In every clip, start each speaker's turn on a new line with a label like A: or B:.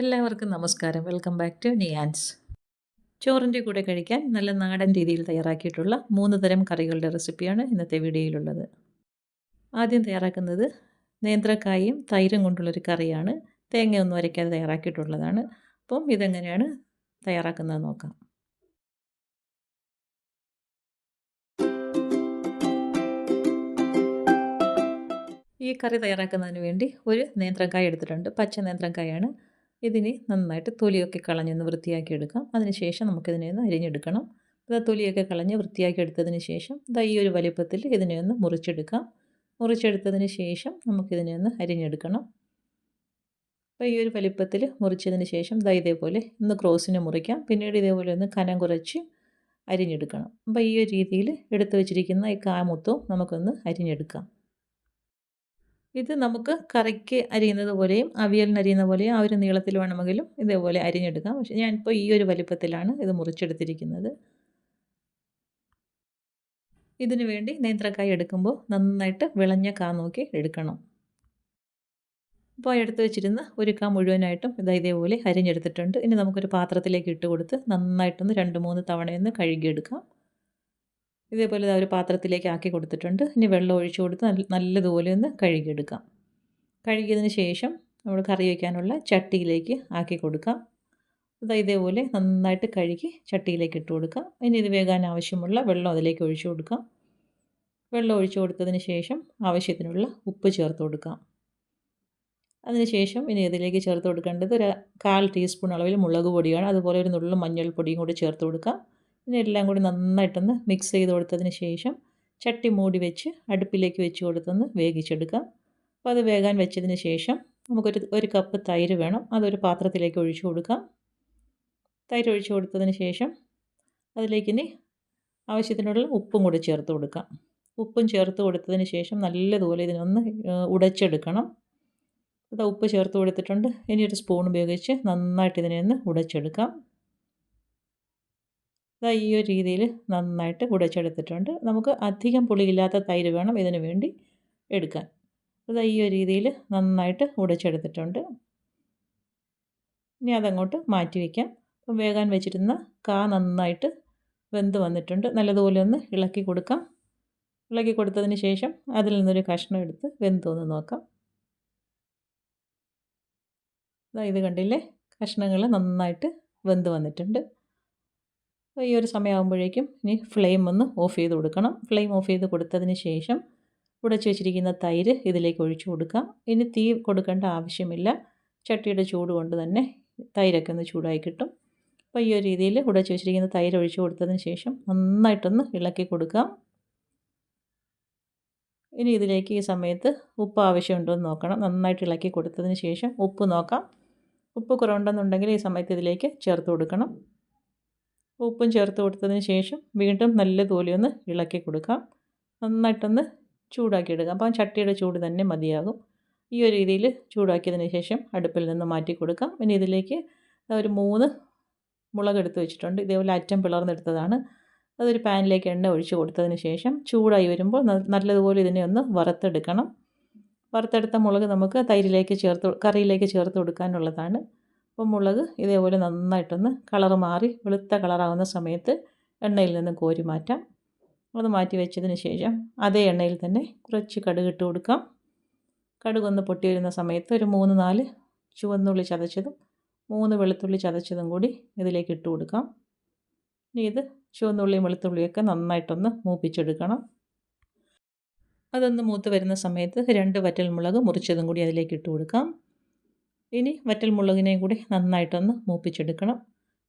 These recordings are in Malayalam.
A: എല്ലാവർക്കും നമസ്കാരം. വെൽക്കം ബാക്ക് ടു നിയാൻസ് ചോറിന്റെ കൂടെ കഴിക്കാൻ നല്ല നാടൻ രീതിയിൽ തയ്യാറാക്കിയിട്ടുള്ള മൂന്ന് തരം കറികളുടെ റെസിപ്പിയാണ് ഇന്നത്തെ വീഡിയോയിലുള്ളത്. ആദ്യം തയ്യാറാക്കുന്നത് നേന്ത്രക്കായും തൈരും കൊണ്ടുള്ളൊരു കറിയാണ്. തേങ്ങയൊന്നും അരയ്ക്കാതെ തയ്യാറാക്കിയിട്ടുള്ളതാണ്. അപ്പം ഇതെങ്ങനെയാണ് തയ്യാറാക്കുന്നത് നോക്കാം. ഈ കറി തയ്യാറാക്കുന്നതിന് വേണ്ടി ഒരു നേന്ത്രക്കായ എടുത്തിട്ടുണ്ട്. പച്ച നേന്ത്രക്കായാണ്. ഇതിനെ നന്നായിട്ട് തൊലിയൊക്കെ കളഞ്ഞൊന്ന് വൃത്തിയാക്കി എടുക്കാം അതിനുശേഷം നമുക്കിതിനെ ഒന്ന് അരിഞ്ഞെടുക്കണം. ഇതാ തൊലിയൊക്കെ കളഞ്ഞ് വൃത്തിയാക്കി എടുത്തതിന് ശേഷം ഇതാ ഈ ഒരു വലിപ്പത്തിൽ ഇതിനെ ഒന്ന് മുറിച്ചെടുക്കാം. മുറിച്ചെടുത്തതിന് ശേഷം നമുക്കിതിനെ ഒന്ന് അരിഞ്ഞെടുക്കണം. അപ്പോൾ ഈ ഒരു വലിപ്പത്തിൽ മുറിച്ചതിന് ശേഷം ഇതാ ഇതേപോലെ ഒന്ന് ക്രോസിനെ മുറിക്കാം. പിന്നീട് ഇതേപോലെ ഒന്ന് കനം കുറച്ച് അരിഞ്ഞെടുക്കണം. അപ്പോൾ ഈ ഒരു രീതിയിൽ എടുത്തു വച്ചിരിക്കുന്ന ഈ കാമുത്തും നമുക്കൊന്ന് അരിഞ്ഞെടുക്കാം. ഇത് നമുക്ക് കറിക്ക് അരിയുന്നത് പോലെയും അവിയലിന് അരിയുന്ന പോലെയും ആ ഒരു നീളത്തിൽ വേണമെങ്കിലും ഇതേപോലെ അരിഞ്ഞെടുക്കാം. പക്ഷേ ഞാനിപ്പോൾ ഈ ഒരു വലിപ്പത്തിലാണ് ഇത് മുറിച്ചെടുത്തിരിക്കുന്നത്. ഇതിനു വേണ്ടി നേന്ത്രക്കായ എടുക്കുമ്പോൾ നന്നായിട്ട് വിളഞ്ഞ കാ നോക്കി എടുക്കണം. അപ്പോൾ എടുത്ത് വെച്ചിരുന്ന ഒരു കാ മുഴുവനായിട്ടും ഇതാ ഇതേപോലെ അരിഞ്ഞെടുത്തിട്ടുണ്ട്. ഇനി നമുക്കൊരു പാത്രത്തിലേക്ക് ഇട്ട് കൊടുത്ത് നന്നായിട്ടൊന്ന് രണ്ട് മൂന്ന് തവണയൊന്ന് കഴുകിയെടുക്കാം. ഇതേപോലെ ഒരു പാത്രത്തിലേക്ക് ആക്കി കൊടുത്തിട്ടുണ്ട്. ഇനി വെള്ളം ഒഴിച്ചു കൊടുത്ത് നല്ലതുപോലെ ഒന്ന് കഴുകിയെടുക്കാം. കഴുകിയതിന് ശേഷം നമ്മൾ കറി വയ്ക്കാനുള്ള ചട്ടിയിലേക്ക് ആക്കി കൊടുക്കാം. അത് ഇതേപോലെ നന്നായിട്ട് കഴുകി ചട്ടിയിലേക്ക് ഇട്ട് കൊടുക്കാം. ഇനി ഇത് വേകാൻ ആവശ്യമുള്ള വെള്ളം അതിലേക്ക് ഒഴിച്ചു കൊടുക്കാം. വെള്ളം ഒഴിച്ചു കൊടുത്തതിന് ശേഷം ആവശ്യത്തിനുള്ള ഉപ്പ് ചേർത്ത് കൊടുക്കാം. അതിനുശേഷം ഇനി ഇതിലേക്ക് ചേർത്ത് കൊടുക്കേണ്ടത് ഒരു കാൽ ടീസ്പൂൺ അളവിൽ മുളക് പൊടിയാണ്. അതുപോലെ ഒരു നുള്ളും മഞ്ഞൾപ്പൊടിയും കൂടി ചേർത്ത് കൊടുക്കാം. പിന്നെ എല്ലാം കൂടി നന്നായിട്ടൊന്ന് മിക്സ് ചെയ്ത് കൊടുത്തതിന് ശേഷം ചട്ടി മൂടി വെച്ച് അടുപ്പിലേക്ക് വെച്ച് കൊടുത്തൊന്ന് വേവിച്ചെടുക്കാം. അപ്പോൾ അത് വേകാൻ വെച്ചതിന് ശേഷം നമുക്കൊരു ഒരു കപ്പ് തൈര് വേണം. അതൊരു പാത്രത്തിലേക്ക് ഒഴിച്ചു കൊടുക്കാം. തൈര് ഒഴിച്ചു കൊടുത്തതിന് ശേഷം അതിലേക്ക് ഇനി ആവശ്യത്തിനുള്ള ഉപ്പും കൂടി ചേർത്ത് കൊടുക്കാം. ഉപ്പും ചേർത്ത് കൊടുത്തതിന് ശേഷം നല്ലതുപോലെ ഇതിനൊന്ന് ഉടച്ചെടുക്കണം. ഇത് ഉപ്പ് ചേർത്ത് കൊടുത്തിട്ടുണ്ട്. ഇനി ഒരു സ്പൂൺ ഉപയോഗിച്ച് നന്നായിട്ട് ഇതിനെ ഒന്ന് ഉടച്ചെടുക്കാം. ഇതാ ഈ ഒരു രീതിയിൽ നന്നായിട്ട് കുടച്ചെടുത്തിട്ടുണ്ട്. നമുക്ക് അധികം പുളിയില്ലാത്ത തൈര് വേണം ഇതിന് വേണ്ടി എടുക്കാൻ. ഇതാ ഈ ഒരു രീതിയിൽ നന്നായിട്ട് ഉടച്ചെടുത്തിട്ടുണ്ട് ഇനി അതങ്ങോട്ട് മാറ്റി വയ്ക്കാം അപ്പം വേകാൻ വെച്ചിരുന്ന കാ നന്നായിട്ട് വെന്ത് വന്നിട്ടുണ്ട്. നല്ലതുപോലെ ഒന്ന് ഇളക്കി കൊടുക്കാം. ഇളക്കി കൊടുത്തതിന് ശേഷം അതിൽ നിന്നൊരു കഷ്ണം എടുത്ത് വെന്തോന്ന് നോക്കാം. ഇത് കണ്ടില്ലേ? കഷ്ണങ്ങൾ നന്നായിട്ട് വെന്ത് വന്നിട്ടുണ്ട്. ഈ ഒരു സമയമാകുമ്പോഴേക്കും ഇനി ഫ്ലെയിം ഒന്ന് ഓഫ് ചെയ്ത് കൊടുക്കണം. ഫ്ലെയിം ഓഫ് ചെയ്ത് കൊടുത്തതിന് ശേഷം ഉടച്ച് വെച്ചിരിക്കുന്ന തൈര് ഇതിലേക്ക് ഒഴിച്ചു കൊടുക്കാം. ഇനി തീ കൊടുക്കേണ്ട ആവശ്യമില്ല. ചട്ടിയുടെ ചൂട് കൊണ്ട് തന്നെ തൈരൊക്കെ ഒന്ന് ചൂടായി കിട്ടും. അപ്പോൾ ഈ ഒരു രീതിയിൽ ഉടച്ച് വെച്ചിരിക്കുന്ന തൈര് ഒഴിച്ചു കൊടുത്തതിന് ശേഷം നന്നായിട്ടൊന്ന് ഇളക്കി കൊടുക്കാം. ഇനി ഇതിലേക്ക് ഈ സമയത്ത് ഉപ്പ് ആവശ്യമുണ്ടോ എന്ന് നോക്കണം. നന്നായിട്ട് ഇളക്കി കൊടുത്തതിന് ശേഷം ഉപ്പ് നോക്കാം. ഉപ്പ് കുറവുണ്ടെന്നുണ്ടെങ്കിൽ ഈ സമയത്ത് ഇതിലേക്ക് ചേർത്ത് കൊടുക്കണം. ഉപ്പും ചേർത്ത് കൊടുത്തതിന് ശേഷം വീണ്ടും നല്ലതുപോലെ ഒന്ന് ഇളക്കി കൊടുക്കാം. നന്നായിട്ടൊന്ന് ചൂടാക്കി എടുക്കാം. അപ്പം ചട്ടിയുടെ ചൂട് തന്നെ മതിയാകും. ഈ ഒരു രീതിയിൽ ചൂടാക്കിയതിന് ശേഷം അടുപ്പിൽ നിന്ന് മാറ്റി കൊടുക്കാം. പിന്നെ ഇതിലേക്ക് ഒരു മൂന്ന് മുളക് എടുത്ത് വെച്ചിട്ടുണ്ട്. ഇതേപോലെ അറ്റം പിളർന്നെടുത്തതാണ്. അതൊരു പാനിലേക്ക് എണ്ണ ഒഴിച്ച് കൊടുത്തതിന് ശേഷം ചൂടായി വരുമ്പോൾ നല്ലതുപോലെ ഇതിനെ ഒന്ന് വറുത്തെടുക്കണം. വറുത്തെടുത്ത മുളക് നമുക്ക് തൈരിലേക്ക് ചേർത്ത് കറിയിലേക്ക് ചേർത്ത് കൊടുക്കാനുള്ളതാണ്. അപ്പോൾ മുളക് ഇതേപോലെ നന്നായിട്ടൊന്ന് കളർ മാറി വെളുത്ത കളറാവുന്ന സമയത്ത് എണ്ണയിൽ നിന്ന് കോരി മാറ്റാം. അത് മാറ്റി വെച്ചതിന് ശേഷം അതേ എണ്ണയിൽ തന്നെ കുറച്ച് കടുക് ഇട്ട് കൊടുക്കാം. കടുകൊന്ന് പൊട്ടി വരുന്ന സമയത്ത് ഒരു മൂന്ന് നാല് ചുവന്നുള്ളി ചതച്ചതും മൂന്ന് വെളുത്തുള്ളി ചതച്ചതും കൂടി ഇതിലേക്ക് ഇട്ട് കൊടുക്കാം. ഇനി ഇത് ചുവന്നുള്ളിയും വെളുത്തുള്ളിയൊക്കെ നന്നായിട്ടൊന്ന് മൂപ്പിച്ചെടുക്കണം. അതൊന്ന് മൂത്ത് വരുന്ന സമയത്ത് രണ്ട് വറ്റൽ മുളക് മുറിച്ചതും കൂടി അതിലേക്ക് ഇട്ട് കൊടുക്കാം. ഇനി വറ്റൽ മുളകിനെയും കൂടി നന്നായിട്ടൊന്ന് മൂപ്പിച്ചെടുക്കണം.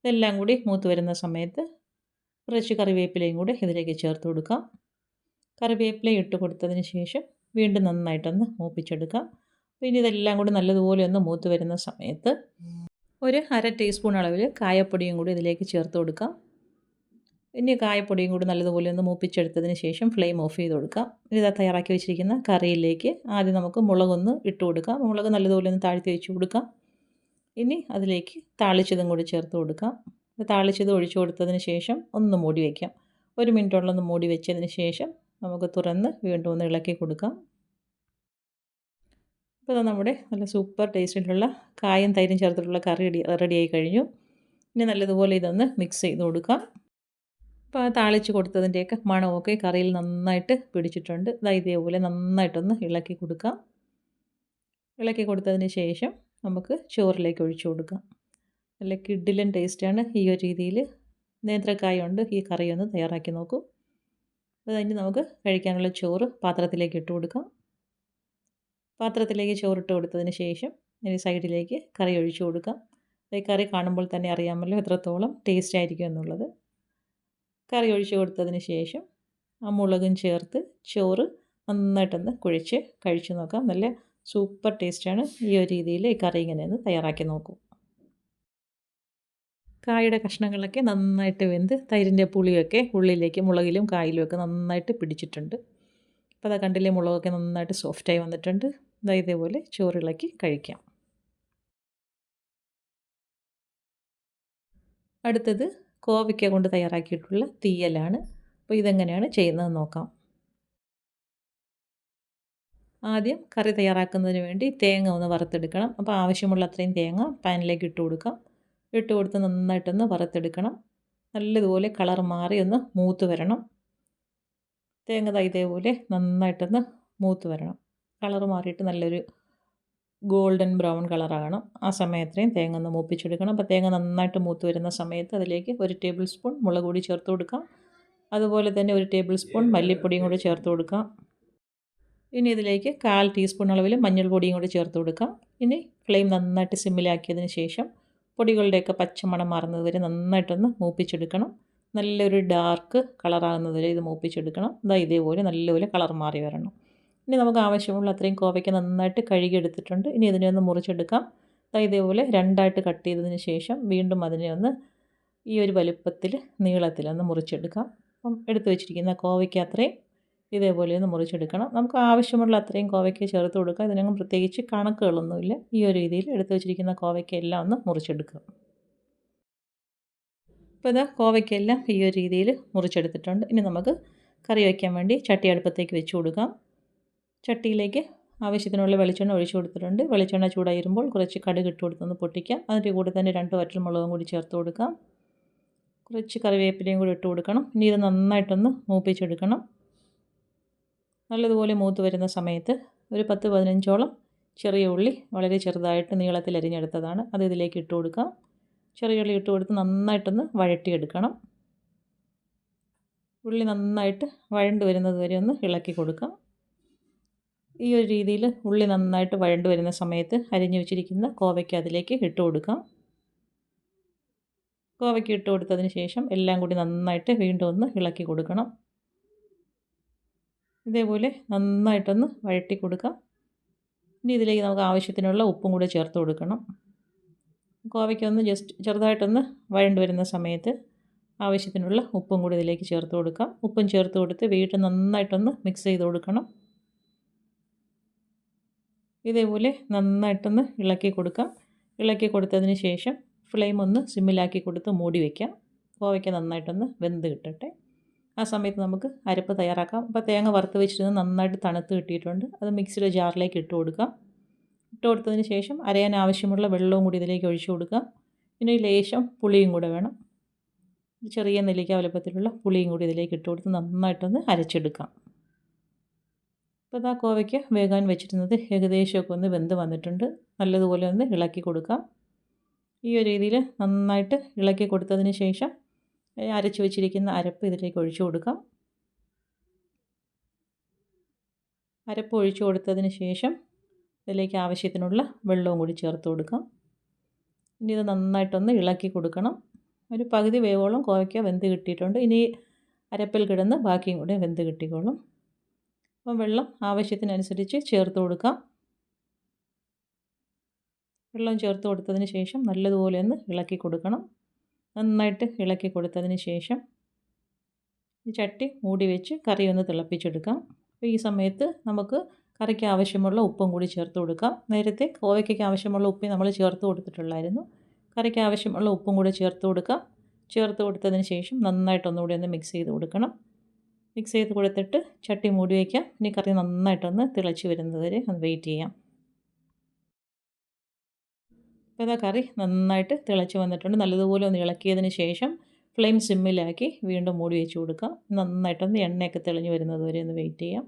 A: ഇതെല്ലാം കൂടി മൂത്ത് വരുന്ന സമയത്ത് കുറച്ച് കറിവേപ്പിലയും കൂടി ഇതിലേക്ക് ചേർത്ത് കൊടുക്കാം. കറിവേപ്പില ഇട്ട് കൊടുത്തതിന് ശേഷം വീണ്ടും നന്നായിട്ടൊന്ന് മൂപ്പിച്ചെടുക്കാം. പിന്നെ ഇതെല്ലാം കൂടി നല്ലതുപോലെ ഒന്ന് മൂത്ത് വരുന്ന സമയത്ത് ഒരു അര ടീസ്പൂൺ അളവിൽ കായപ്പൊടിയും കൂടി ഇതിലേക്ക് ചേർത്ത് കൊടുക്കാം. ഇനി കായപ്പൊടിയും കൂടി നല്ലതുപോലെ ഒന്ന് മൂപ്പിച്ചെടുത്തതിന് ശേഷം ഫ്ലെയിം ഓഫ് ചെയ്ത് കൊടുക്കാം ഇതാ തയ്യാറാക്കി വെച്ചിരിക്കുന്ന കറിയിലേക്ക് ആദ്യം നമുക്ക് മുളകൊന്ന് ഇട്ട് കൊടുക്കാം മുളക് നല്ലതുപോലെ ഒന്ന് താഴ്ത്തി വെച്ച് കൊടുക്കാം ഇനി അതിലേക്ക് താളിച്ചതും കൂടി ചേർത്ത് കൊടുക്കാം താളിച്ചത് ഒഴിച്ചു കൊടുത്തതിന് ശേഷം ഒന്ന് മൂടി വയ്ക്കാം ഒരു മിനിറ്റോളം ഒന്ന് മൂടി വെച്ചതിന് ശേഷം നമുക്ക് തുറന്ന് വീണ്ടും ഒന്ന് ഇളക്കി കൊടുക്കാം. ഇപ്പോൾ നമ്മുടെ നല്ല സൂപ്പർ ടേസ്റ്റിലുള്ള കായും തൈരും ചേർത്തിട്ടുള്ള കറി റെഡി റെഡിയായി കഴിഞ്ഞു. ഇനി നല്ലതുപോലെ ഇതൊന്ന് മിക്സ് ചെയ്ത് കൊടുക്കാം. അപ്പോൾ താളിച്ച് കൊടുത്തതിന്റെയൊക്കെ മണമൊക്കെ കറിയിൽ നന്നായിട്ട് പിടിച്ചിട്ടുണ്ട്. ഇതാ ഇതേപോലെ നന്നായിട്ടൊന്ന് ഇളക്കി കൊടുക്കാം. ഇളക്കി കൊടുത്തതിന് ശേഷം നമുക്ക് ചോറിലേക്ക് ഒഴിച്ചു കൊടുക്കാം. നല്ല കിഡിലൻ ടേസ്റ്റാണ് ഈ ഒരു രീതിയിൽ നേന്ത്രക്കായ കൊണ്ട് ഈ കറി ഒന്ന് തയ്യാറാക്കി നോക്കൂ. അത് കഴിഞ്ഞ് നമുക്ക് കഴിക്കാനുള്ള ചോറ് പാത്രത്തിലേക്ക് ഇട്ട് കൊടുക്കാം. പാത്രത്തിലേക്ക് ചോറിട്ട് കൊടുത്തതിന് ശേഷം ഇനി സൈഡിലേക്ക് കറി ഒഴിച്ചു കൊടുക്കാം. ഈ കറി കാണുമ്പോൾ തന്നെ അറിയാമല്ലോ എത്രത്തോളം ടേസ്റ്റ് ആയിരിക്കും എന്നുള്ളത്. കറി ഒഴിച്ച് കൊടുത്തതിന് ശേഷം ആ മുളകും ചേർത്ത് ചോറ് നന്നായിട്ടൊന്ന് കുഴിച്ച് കഴിച്ചു നോക്കാം. നല്ല സൂപ്പർ ടേസ്റ്റാണ് ഈ ഒരു രീതിയിൽ ഈ കറി ഇങ്ങനെ ഒന്ന് തയ്യാറാക്കി നോക്കൂ. കായുടെ കഷ്ണങ്ങളൊക്കെ നന്നായിട്ട് വെന്ത് തൈരിന്റെ പുളിയൊക്കെ ഉള്ളിലേക്ക് മുളകിലും കായിലും ഒക്കെ നന്നായിട്ട് പിടിച്ചിട്ടുണ്ട്. അപ്പോൾ അതാ കണ്ടില്ലേ മുളകൊക്കെ നന്നായിട്ട് സോഫ്റ്റായി വന്നിട്ടുണ്ട്. ഇതാ ഇതേപോലെ ചോറിളക്കി കഴിക്കാം. അടുത്തത് കോവയ്ക്ക കൊണ്ട് തയ്യാറാക്കിയിട്ടുള്ള തീയലാണ്. അപ്പോൾ ഇതെങ്ങനെയാണ് ചെയ്യുന്നത് നോക്കാം. ആദ്യം കറി തയ്യാറാക്കുന്നതിന് വേണ്ടി തേങ്ങ ഒന്ന് വറുത്തെടുക്കണം. അപ്പോൾ ആവശ്യമുള്ള അത്രയും തേങ്ങ പാനിലേക്ക് ഇട്ട് കൊടുക്കാം. ഇട്ട് കൊടുത്ത് നന്നായിട്ടൊന്ന് വറുത്തെടുക്കണം. നല്ലതുപോലെ കളർ മാറി ഒന്ന് മൂത്ത് വരണം. തേങ്ങ ഇതേപോലെ നന്നായിട്ടൊന്ന് മൂത്ത് വരണം. കളർ മാറിയിട്ട് നല്ലൊരു ഗോൾഡൻ ബ്രൗൺ കളറാകണം. ആ സമയത്രയും തേങ്ങ ഒന്ന് മൂപ്പിച്ചെടുക്കണം. അപ്പോൾ തേങ്ങ നന്നായിട്ട് മൂത്ത് വരുന്ന സമയത്ത് അതിലേക്ക് ഒരു ടേബിൾ സ്പൂൺ മുളക് പൊടി ചേർത്ത് കൊടുക്കാം. അതുപോലെ തന്നെ ഒരു ടേബിൾ സ്പൂൺ മല്ലിപ്പൊടിയും കൂടി ചേർത്ത് കൊടുക്കാം. ഇനി ഇതിലേക്ക് കാൽ ടീസ്പൂൺ അളവിൽ മഞ്ഞൾപ്പൊടിയും കൂടി ചേർത്ത് കൊടുക്കാം. ഇനി ഫ്ലെയിം നന്നായിട്ട് സിമ്മിലാക്കിയതിന് ശേഷം പൊടികളുടെയൊക്കെ പച്ചമണം മാറുന്നത് വരെ നന്നായിട്ടൊന്ന് മൂപ്പിച്ചെടുക്കണം. നല്ലൊരു ഡാർക്ക് കളറാകുന്നത് വരെ ഇത് മൂപ്പിച്ചെടുക്കണം. ഇതാ ഇതേപോലെ നല്ലപോലെ കളർ മാറി വരണം. ഇനി നമുക്ക് ആവശ്യമുള്ള അത്രയും കോവയ്ക്ക് നന്നായിട്ട് കഴുകിയെടുത്തിട്ടുണ്ട്. ഇനി ഇതിനെ ഒന്ന് മുറിച്ചെടുക്കാം. ഇതാ ഇതേപോലെ രണ്ടായിട്ട് കട്ട് ചെയ്തതിന് ശേഷം വീണ്ടും അതിനെ ഒന്ന് ഈ ഒരു വലുപ്പത്തിൽ നീളത്തിൽ ഒന്ന് മുറിച്ചെടുക്കാം. അപ്പം എടുത്തു വെച്ചിരിക്കുന്ന കോവയ്ക്ക് അത്രയും ഇതേപോലെ ഒന്ന് മുറിച്ചെടുക്കണം. നമുക്ക് ആവശ്യമുള്ള അത്രയും കോവയ്ക്ക് ചേർത്ത് കൊടുക്കുക ഇതിനൊന്നും പ്രത്യേകിച്ച് കണക്കുകളൊന്നുമില്ല. ഈ ഒരു രീതിയിൽ എടുത്തു വെച്ചിരിക്കുന്ന കോവയ്ക്ക് എല്ലാം ഒന്ന് മുറിച്ചെടുക്കുക ഇപ്പോൾ ഇതാ കോവയ്ക്കെല്ലാം ഈ ഒരു രീതിയിൽ മുറിച്ചെടുത്തിട്ടുണ്ട്. ഇനി നമുക്ക് കറി വയ്ക്കാൻ വേണ്ടി ചട്ടി അടുപ്പത്തേക്ക് വെച്ച് കൊടുക്കാം. ചട്ടിയിലേക്ക് ആവശ്യത്തിനുള്ള വെളിച്ചെണ്ണ ഒഴിച്ചു കൊടുത്തിട്ടുണ്ട്. വെളിച്ചെണ്ണ ചൂടായിരുമ്പോൾ കുറച്ച് കടുക് ഇട്ട് കൊടുത്തൊന്ന് പൊട്ടിക്കാം. അതിന്റെ കൂടെ തന്നെ രണ്ട് വറ്റൽമുളകും കൂടി ചേർത്ത് കൊടുക്കാം. കുറച്ച് കറിവേപ്പിലയും കൂടി ഇട്ട് കൊടുക്കണം. ഇനി ഇത് നന്നായിട്ടൊന്ന് മൂപ്പിച്ചെടുക്കണം. നല്ലതുപോലെ മൂത്ത് വരുന്ന സമയത്ത് ഒരു പത്ത് പതിനഞ്ചോളം ചെറിയ ഉള്ളി വളരെ ചെറുതായിട്ട് നീളത്തിൽ അരിഞ്ഞെടുത്തതാണ്. അത് ഇതിലേക്ക് ഇട്ട് കൊടുക്കാം. ചെറിയ ഉള്ളി ഇട്ട് കൊടുത്ത് നന്നായിട്ടൊന്ന് വഴട്ടിയെടുക്കണം ഉള്ളി നന്നായിട്ട് വഴണ്ട് വരുന്നത് വരെ ഒന്ന് ഇളക്കി കൊടുക്കാം. ഈ ഒരു രീതിയിൽ ഉള്ളി നന്നായിട്ട് വഴണ്ട് വരുന്ന സമയത്ത് അരിഞ്ഞു വെച്ചിരിക്കുന്ന കോവയ്ക്ക് അതിലേക്ക് ഇട്ട് കൊടുക്കാം. കോവയ്ക്ക് ഇട്ട് കൊടുത്തതിന് ശേഷം എല്ലാം കൂടി നന്നായിട്ട് വീണ്ടും ഒന്ന് ഇളക്കി കൊടുക്കണം. ഇതേപോലെ നന്നായിട്ടൊന്ന് വഴട്ടി കൊടുക്കാം. ഇനി ഇതിലേക്ക് നമുക്ക് ആവശ്യത്തിനുള്ള ഉപ്പും കൂടി ചേർത്ത് കൊടുക്കണം. കോവയ്ക്കൊന്ന് ജസ്റ്റ് ചെറുതായിട്ടൊന്ന് വഴണ്ട് വരുന്ന സമയത്ത് ആവശ്യത്തിനുള്ള ഉപ്പും കൂടി ഇതിലേക്ക് ചേർത്ത് കൊടുക്കാം. ഉപ്പും ചേർത്ത് കൊടുത്ത് വീണ്ടും നന്നായിട്ടൊന്ന് മിക്സ് ചെയ്ത് കൊടുക്കണം. ഇതേപോലെ നന്നായിട്ടൊന്ന് ഇളക്കി കൊടുക്കാം. ഇളക്കി കൊടുത്തതിന് ശേഷം ഫ്ലെയിം ഒന്ന് സിമ്മിലാക്കി കൊടുത്ത് മൂടി വയ്ക്കാം കോവയ്ക്ക് നന്നായിട്ടൊന്ന് വെന്ത് കിട്ടട്ടെ. ആ സമയത്ത് നമുക്ക് അരപ്പ് തയ്യാറാക്കാം. അപ്പോൾ തേങ്ങ വറുത്ത് വെച്ചിരുന്ന് നന്നായിട്ട് തണുത്ത് കിട്ടിയിട്ടുണ്ട്. അത് മിക്സിയുടെ ജാറിലേക്ക് ഇട്ട് കൊടുക്കാം. ഇട്ട് കൊടുത്തതിന് ശേഷം അരയാൻ ആവശ്യമുള്ള വെള്ളവും കൂടി ഇതിലേക്ക് ഒഴിച്ചു കൊടുക്കാം. പിന്നെ ലേശം പുളിയും കൂടെ വേണം. ചെറിയ നെല്ലിക്ക വലുപ്പത്തിലുള്ള പുളിയും കൂടി ഇതിലേക്ക് ഇട്ട് കൊടുത്ത് നന്നായിട്ടൊന്ന് അരച്ചെടുക്കാം. അപ്പോൾ ഇതാ കോവയ്ക്ക് വേകാൻ വെച്ചിരുന്നത് ഏകദേശമൊക്കെ ഒന്ന് വെന്ത് വന്നിട്ടുണ്ട്. നല്ലതുപോലെ ഒന്ന് ഇളക്കി കൊടുക്കാം. ഈ ഒരു രീതിയിൽ നന്നായിട്ട് ഇളക്കി കൊടുത്തതിന് ശേഷം അരച്ചു വെച്ചിരിക്കുന്ന അരപ്പ് ഇതിലേക്ക് ഒഴിച്ചു കൊടുക്കാം. അരപ്പ് ഒഴിച്ചു കൊടുത്തതിന് ശേഷം ഇതിലേക്ക് ആവശ്യത്തിനുള്ള വെള്ളവും കൂടി ചേർത്ത് കൊടുക്കാം. ഇനി ഇത് നന്നായിട്ടൊന്ന് ഇളക്കി കൊടുക്കണം. ഒരു പകുതി വേവോളം കോവയ്ക്ക വെന്ത് കിട്ടിയിട്ടുണ്ട്. ഇനി അരപ്പിൽ കിടന്ന് ബാക്കിയും കൂടെ വെന്ത് കിട്ടിക്കോളും. അപ്പം വെള്ളം ആവശ്യത്തിനനുസരിച്ച് ചേർത്ത് കൊടുക്കാം. വെള്ളം ചേർത്ത് കൊടുത്തതിന് ശേഷം നല്ലതുപോലെ ഒന്ന് ഇളക്കി കൊടുക്കണം. നന്നായിട്ട് ഇളക്കി കൊടുത്തതിന് ശേഷം ചട്ടി മൂടി വെച്ച് കറി ഒന്ന് തിളപ്പിച്ചെടുക്കാം. അപ്പോൾ ഈ സമയത്ത് നമുക്ക് കറിക്ക് ആവശ്യമുള്ള ഉപ്പും കൂടി ചേർത്ത് കൊടുക്കാം. നേരത്തെ കോവയ്ക്കൊക്കെ ആവശ്യമുള്ള ഉപ്പ് നമ്മൾ ചേർത്ത് കൊടുത്തിട്ടുള്ളായിരുന്നു. കറിക്ക് ആവശ്യമുള്ള ഉപ്പും കൂടി ചേർത്ത് കൊടുക്കാം. ചേർത്ത് കൊടുത്തതിന് ശേഷം നന്നായിട്ടൊന്നുകൂടി ഒന്ന് മിക്സ് ചെയ്ത് കൊടുക്കണം. മിക്സ് ചെയ്ത് കൊടുത്തിട്ട് ചട്ടി മൂടി വയ്ക്കാം. ഇനി കറി നന്നായിട്ടൊന്ന് തിളച്ച് വരുന്നത് വരെ ഒന്ന് വെയിറ്റ് ചെയ്യാം. അപ്പോൾ ഇതാ കറി നന്നായിട്ട് തിളച്ച് വന്നിട്ടുണ്ട്. നല്ലതുപോലെ ഒന്ന് ഇളക്കിയതിന് ശേഷം ഫ്ലെയിം സിമ്മിലാക്കി വീണ്ടും മൂടി വെച്ച് കൊടുക്കാം. നന്നായിട്ടൊന്ന് എണ്ണയൊക്കെ തെളിഞ്ഞ് വരുന്നത് വരെ ഒന്ന് വെയിറ്റ് ചെയ്യാം.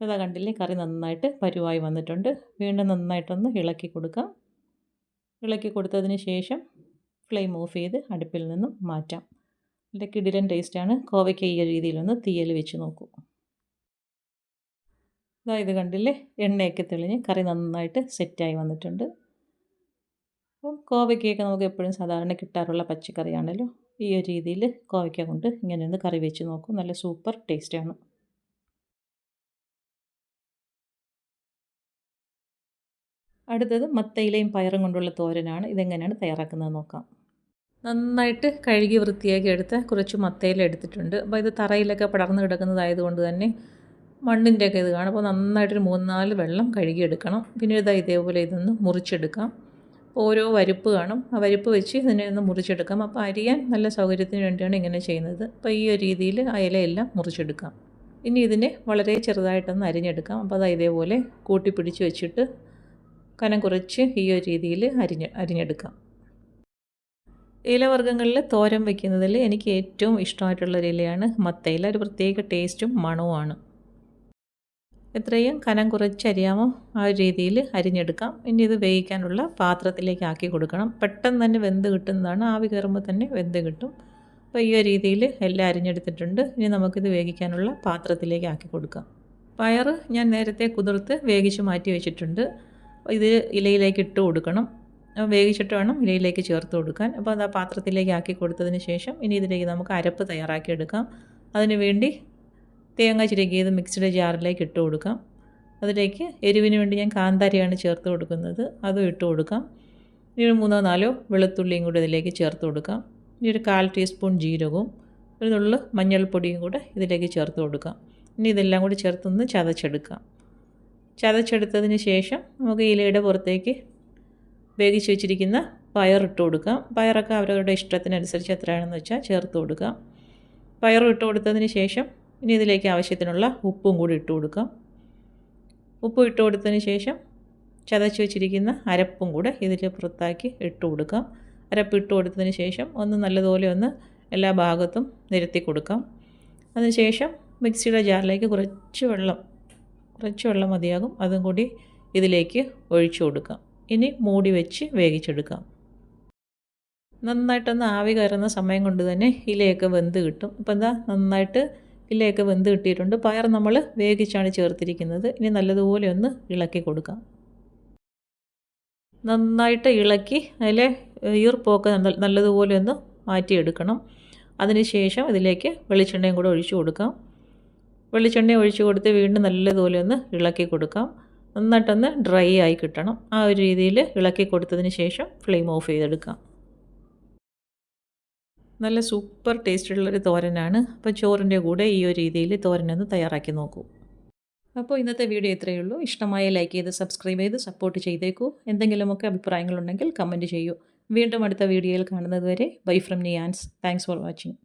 A: ഇതാ കണ്ടില്ലേ കറി നന്നായിട്ട് പരുവായി വന്നിട്ടുണ്ട്. വീണ്ടും നന്നായിട്ടൊന്ന് ഇളക്കി കൊടുക്കാം. ഇളക്കി കൊടുത്തതിന് ശേഷം ഫ്ലെയിം ഓഫ് ചെയ്ത് അടുപ്പിൽ നിന്നും മാറ്റാം. നല്ല കിടിലൻ ടേസ്റ്റാണ്. കോവയ്ക്ക ഈ രീതിയിലൊന്ന് തീയൽ വെച്ച് നോക്കൂ. ഇതാ ഇത് കണ്ടില്ലേ? എണ്ണയൊക്കെ തെളിഞ്ഞ് കറി നന്നായിട്ട് സെറ്റായി വന്നിട്ടുണ്ട്. അപ്പം കോവയ്ക്കയൊക്കെ നമുക്ക് എപ്പോഴും സാധാരണ കിട്ടാറുള്ള പച്ചക്കറിയാണല്ലോ. ഈ ഒരു രീതിയിൽ കോവയ്ക്ക കൊണ്ട് ഇങ്ങനെ ഒന്ന് കറി വെച്ച് നോക്കും. നല്ല സൂപ്പർ ടേസ്റ്റാണ്. അടുത്തത് മത്തയിലയും പയറും കൊണ്ടുള്ള തോരനാണ്. ഇതെങ്ങനെയാണ് തയ്യാറാക്കുന്നത് നോക്കാം. നന്നായിട്ട് കഴുകി വൃത്തിയാക്കി എടുത്ത് കുറച്ച് മത്തയില എടുത്തിട്ടുണ്ട്. അപ്പോൾ ഇത് തറയിലൊക്കെ പടർന്നു കിടക്കുന്നതായതുകൊണ്ട് തന്നെ മണ്ണിന്റെ ഒക്കെ ഇത് കാണും. അപ്പോൾ നന്നായിട്ടൊരു മൂന്നാൽ വെള്ളം കഴുകിയെടുക്കണം. പിന്നെ ഇതാ ഇതേപോലെ ഇതൊന്ന് മുറിച്ചെടുക്കാം. ഓരോ വരിപ്പ് കാണും. ആ വരിപ്പ് വെച്ച് ഇതിനെ ഒന്ന് മുറിച്ചെടുക്കാം. അപ്പോൾ അരിയാൻ നല്ല സൗകര്യത്തിന് വേണ്ടിയാണ് ഇങ്ങനെ ചെയ്യുന്നത്. അപ്പോൾ ഈ ഒരു രീതിയിൽ ആ ഇലയെല്ലാം മുറിച്ചെടുക്കാം. ഇനി ഇതിനെ വളരെ ചെറുതായിട്ടൊന്ന് അരിഞ്ഞെടുക്കാം. അപ്പോൾ അത് ഇതേപോലെ കൂട്ടി പിടിച്ച് വെച്ചിട്ട് കനം കുറച്ച് ഈ ഒരു രീതിയിൽ അരിഞ്ഞ് അരിഞ്ഞെടുക്കാം. ഇലവർഗങ്ങളിൽ തോരൻ വെക്കുന്നതിൽ എനിക്ക് ഏറ്റവും ഇഷ്ടമായിട്ടുള്ളൊരു ഇലയാണ് മത്തയില. ഒരു പ്രത്യേക ടേസ്റ്റും മണവുമാണ് എത്രയും കനം കുറച്ച് അരിയാമോ ആ ഒരു രീതിയിൽ അരിഞ്ഞെടുക്കാം. ഇനി ഇത് വേവിക്കാനുള്ള പാത്രത്തിലേക്ക് ആക്കി കൊടുക്കണം. പെട്ടെന്ന് തന്നെ വെന്ത് കിട്ടുന്നതാണ്. ആവി കയറുമ്പോൾ തന്നെ വെന്ത് കിട്ടും. അപ്പോൾ ഈ ഒരു രീതിയിൽ എല്ലാം അരിഞ്ഞെടുത്തിട്ടുണ്ട്. ഇനി നമുക്കിത് വേവിക്കാനുള്ള പാത്രത്തിലേക്ക് ആക്കി കൊടുക്കാം. പയർ ഞാൻ നേരത്തെ കുതിർത്ത് വേവിച്ച് മാറ്റി വെച്ചിട്ടുണ്ട്. ഇത് ഇലയിലേക്ക് ഇട്ട് കൊടുക്കണം. വേവിച്ചിട്ട് വേണം ഇലയിലേക്ക് ചേർത്ത് കൊടുക്കാൻ. അപ്പോൾ അത് ആ പാത്രത്തിലേക്ക് ആക്കി കൊടുത്തതിന് ശേഷം ഇനി ഇതിലേക്ക് നമുക്ക് അരപ്പ് തയ്യാറാക്കിയെടുക്കാം അതിന് വേണ്ടി തേങ്ങ ചിരകിയത് മിക്സ്ഡ് ജാറിലേക്ക് ഇട്ട് കൊടുക്കാം. അതിലേക്ക് എരിവിന് വേണ്ടി ഞാൻ കാന്താരിയാണ് ചേർത്ത് കൊടുക്കുന്നത്. അതും ഇട്ട് കൊടുക്കാം. ഇനി ഒരു മൂന്നോ നാലോ വെളുത്തുള്ളിയും കൂടി ഇതിലേക്ക് ചേർത്ത് കൊടുക്കാം. ഇനി ഒരു കാൽ ടീസ്പൂൺ ജീരകവും ഒരു നുള്ളു മഞ്ഞൾപ്പൊടിയും കൂടെ ഇതിലേക്ക് ചേർത്ത് കൊടുക്കാം. ഇനി ഇതെല്ലാം കൂടി ചേർത്തൊന്ന് ചതച്ചെടുക്കാം. ചതച്ചെടുത്തതിന് ശേഷം നമുക്ക് ഇലയുടെ പുറത്തേക്ക് വേവിച്ച് വെച്ചിരിക്കുന്ന പയറിട്ട് കൊടുക്കാം. പയറൊക്കെ അവരവരുടെ ഇഷ്ടത്തിനനുസരിച്ച് എത്രയാണെന്ന് വെച്ചാൽ ചേർത്ത് കൊടുക്കാം. പയർ ഇട്ട് കൊടുത്തതിന് ശേഷം ഇനി ഇതിലേക്ക് ആവശ്യത്തിനുള്ള ഉപ്പും കൂടി ഇട്ട് കൊടുക്കാം. ഉപ്പ് ഇട്ട് കൊടുത്തതിന് ശേഷം ചതച്ച് വെച്ചിരിക്കുന്ന അരപ്പും കൂടെ ഇതിൽ പുറത്താക്കി ഇട്ട് കൊടുക്കാം. അരപ്പ് ഇട്ട് കൊടുത്തതിന് ശേഷം ഒന്ന് നല്ലതുപോലെ ഒന്ന് എല്ലാ ഭാഗത്തും നിരത്തി കൊടുക്കാം. അതിനുശേഷം മിക്സിയുടെ ജാറിലേക്ക് കുറച്ച് വെള്ളം കുറച്ച് വെള്ളം മതിയാകും. അതും കൂടി ഇതിലേക്ക് ഒഴിച്ചു കൊടുക്കാം. ഇനി മൂടി വെച്ച് വേവിച്ചെടുക്കാം. നന്നായിട്ടൊന്ന് ആവി കയറുന്ന സമയം കൊണ്ട് തന്നെ ഇലയൊക്കെ വെന്ത് കിട്ടും. അപ്പോൾ എന്താ നന്നായിട്ട് ഇലയൊക്കെ വെന്ത് കിട്ടിയിട്ടുണ്ട്. പയർ നമ്മൾ വേവിച്ചാണ് ചേർത്തിരിക്കുന്നത്. ഇനി നല്ലതുപോലെ ഒന്ന് ഇളക്കി കൊടുക്കാം. നന്നായിട്ട് ഇളക്കി അതിലെ ഈർപ്പൊക്കെ നല്ലതുപോലെ ഒന്ന് മാറ്റിയെടുക്കണം. അതിനുശേഷം ഇതിലേക്ക് വെളിച്ചെണ്ണയും കൂടെ ഒഴിച്ചു കൊടുക്കാം. വെളിച്ചെണ്ണയും ഒഴിച്ചു കൊടുത്ത് വീണ്ടും നല്ലതുപോലെ ഒന്ന് ഇളക്കി കൊടുക്കാം. നന്നായിട്ടൊന്ന് ഡ്രൈ ആയി കിട്ടണം. ആ ഒരു രീതിയിൽ ഇളക്കി കൊടുത്തതിന് ശേഷം ഫ്ലെയിം ഓഫ് ചെയ്തെടുക്കാം. നല്ല സൂപ്പർ ടേസ്റ്റുള്ളൊരു തോരനാണ്. അപ്പോൾ ചോറിന്റെ കൂടെ ഈ ഒരു രീതിയിൽ തോരനൊന്ന് തയ്യാറാക്കി നോക്കൂ. അപ്പോൾ ഇന്നത്തെ വീഡിയോ ഇത്രയേ ഉള്ളൂ. ഇഷ്ടമായ ലൈക്ക് ചെയ്ത് സബ്സ്ക്രൈബ് ചെയ്ത് സപ്പോർട്ട് ചെയ്തേക്കൂ. എന്തെങ്കിലുമൊക്കെ അഭിപ്രായങ്ങളുണ്ടെങ്കിൽ കമന്റ് ചെയ്യൂ. വീണ്ടും അടുത്ത വീഡിയോയിൽ കാണുന്നതുവരെ bye from Niyans thanks for watching.